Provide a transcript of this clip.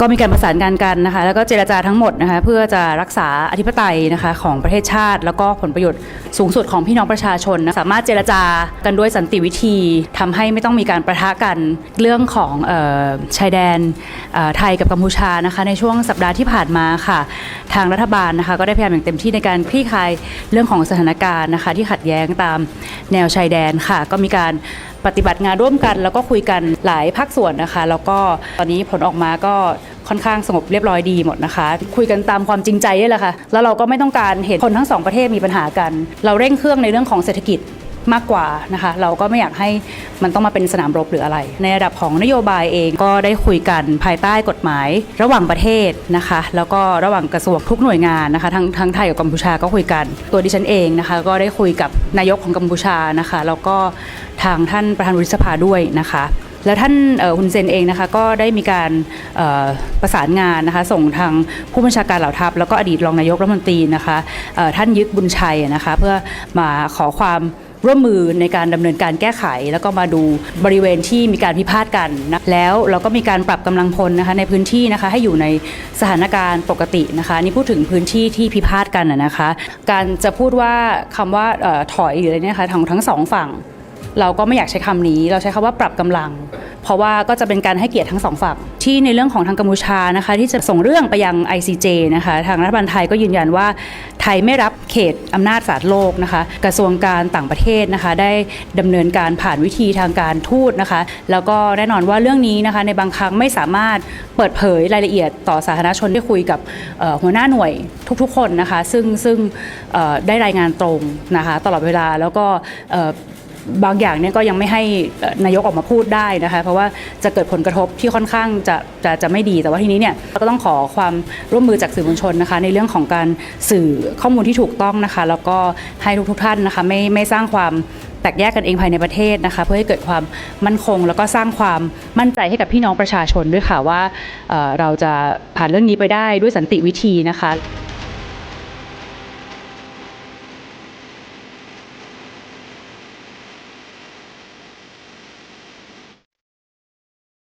ก็มีการประสานงานกันนะคะ แล้วก็เจรจาทั้งหมดนะคะ เพื่อจะรักษาอธิปไตยนะคะของประเทศชาติ แล้วก็ผลประโยชน์สูงสุดของพี่น้องประชาชนนะสามารถเจรจากันด้วยสันติวิธีทำให้ไม่ต้องมีการประทะกันเรื่องของออชายแดนไทยกับกัมพูชานะคะ ในช่วงสัปดาห์ที่ผ่านมาค่ะ ทางรัฐบาลนะคะ ก็ได้พยายามอย่างเต็มที่ในการคลี่คลายเรื่องของสถานการณ์นะคะ ที่ขัดแย้งตามแนวชายแดนค่ะ ก็มีการ ปฏิบัติงานร่วมกัน แล้วก็คุยกันหลายภาคส่วนนะคะ แล้วก็ตอนนี้ผลออกมาก็ค่อนข้างสงบเรียบร้อยดีหมดนะคะ คุยกันตามความจริงใจนี่แหละค่ะแล้วเราก็ไม่ต้องการเห็นคนทั้งสองประเทศมีปัญหากัน เราเร่งเครื่องในเรื่องของเศรษฐกิจ มากกว่านะคะเราก็ไม่อยากให้มันต้องมาเป็นสนามรบหรืออะไร ในระดับของนโยบายเองก็ได้คุยกันภายใต้กฎหมาย ระหว่างประเทศนะคะ แล้วก็ระหว่างกระทรวงทุกหน่วยงานนะคะทั้งทั้งไทยกับกัมพูชาก็คุยกัน ตัวดิฉันเองนะคะก็ได้คุยกับนายกของกัมพูชานะคะแล้วก็ทางท่านประธานวุฒิสภาด้วยนะคะแล้วท่านฮุนเซนเองนะคะก็ได้มีการประสานงานนะคะส่งทางผู้บัญชาการเหล่าทัพ แล้วก็อดีตรองนายกรัฐมนตรีนะคะท่านยึกบุญชัยนะคะเพื่อมาขอความ ร่วมมือในการดำเนินการแก้ไข แล้วก็มาดูบริเวณที่มีการพิพาทกันนะแล้วเราก็มีการปรับกำลังพลนะคะในพื้นที่นะคะให้อยู่ในสถานการณ์ปกตินะคะนี่พูดถึงพื้นที่ที่พิพาทกันนะคะ การจะพูดว่าคำว่าออถอยหรืออะไรเนี่ยนะคะทั้งทั้งสองฝั่ง เราก็ไม่อยากใช้คำนี้ เราใช้คำว่าปรับกำลัง เพราะว่าก็จะเป็นการให้เกียรติทั้งสองฝั่งที่ในเรื่องของทางกัมพูชานะคะ ที่จะส่งเรื่องไปยัง ICJ นะคะ ทางรัฐบาลไทยก็ยืนยันว่าไทยไม่รับเขตอำนาจศาลโลกนะคะ กระทรวงการต่างประเทศนะคะ ได้ดำเนินการผ่านวิธีทางการทูตนะคะ แล้วก็แน่นอนว่าเรื่องนี้นะคะ ในบางครั้งไม่สามารถเปิดเผยรายละเอียดต่อสาธารณชนได้คุยกับหัวหน้าหน่วยทุกๆคนนะคะ ซึ่งซึ่งได้รายงานตรงนะคะ ตลอดเวลาแล้วก็ บางอย่างเนี่ยก็ยังไม่ให้นายกออกมาพูดได้นะคะเพราะว่าจะเกิดผลกระทบที่ค่อนข้างจะจะจะไม่ดีแต่ว่าทีนี้เนี่ยเราก็ต้องขอความร่วมมือจากสื่อมวลชนนะคะ ในเรื่องของการสื่อข้อมูลที่ถูกต้องนะคะ แล้วก็ให้ทุกทุกท่านนะคะไม่ไม่สร้างความแตกแยกกันเองภายในประเทศนะคะ เพื่อให้เกิดความมั่นคง แล้วก็สร้างความมั่นใจให้กับพี่น้องประชาชนด้วยค่ะว่าเราจะผ่านเรื่องนี้ไปได้ด้วยสันติวิธีนะคะ